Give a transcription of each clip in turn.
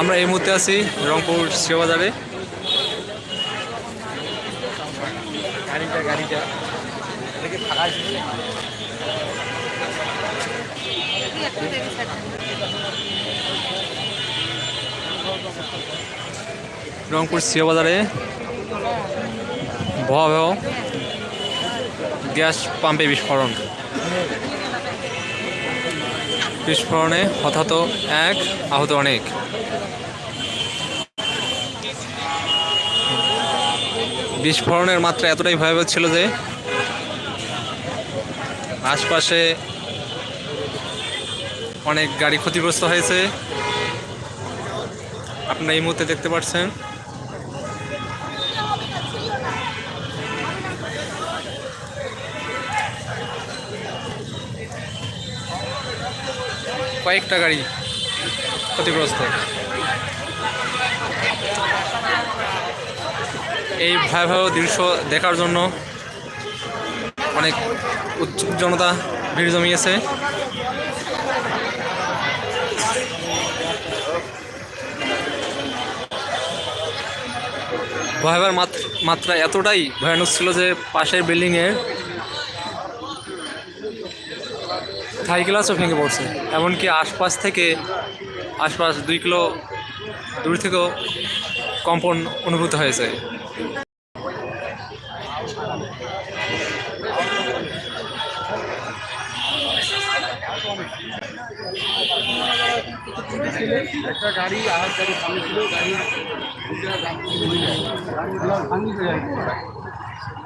আমরা এই মুহূর্তে আছি রংপুর গাড়িটা গাড়িটা। ফাঁকা রংপুর শিববাজারে ভয়াবহ গ্যাস পাম্পে বিস্ফোরণ। বিস্ফোরণে হতাহত এক আহত অনেক। বিস্ফোরণের মাত্রা এতটাই ভয়াবহ ছিল যে আশপাশে অনেক গাড়ি ক্ষতিগ্রস্ত হয়েছে। আপনারা এই মুহূর্তে দেখতে পাচ্ছেন। কয়েকটা গাড়ি ক্ষতিগ্রস্ত। এই ভয়াবহ দৃশ্য দেখার জন্য অনেক উৎসুক জনতা ভিড় জমিয়েছে। ভয়াবহ মাত্র- এতটাই ভয়ানক ছিল যে পাশের বিল্ডিংয়ে থাই গ্লাসও ভেঙে পড়ছে। এমনকি আশপাশ থেকে আশপাশ দুই কিলো দূর থেকেও কম্পন অনুভূত হয়েছে। একটা গাড়ি আর গাড়ি ছিল গাড়ি ভাঙি যায়।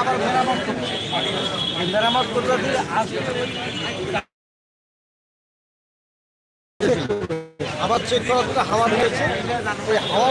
আবার মেরামত করছে। মেরামত করতে দিলে আবার চেক করার জন্য হাওয়া দিয়েছে। ওই হাওয়া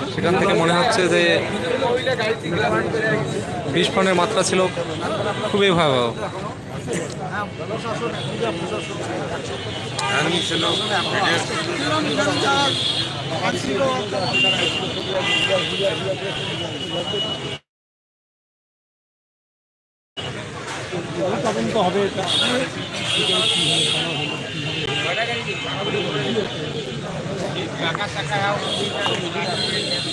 সেখান থেকে মনে হচ্ছে যে বিস্ফোরণের মাত্রা ছিল খুবই ভয়াবহ। তদন্ত হবে Devagar, casa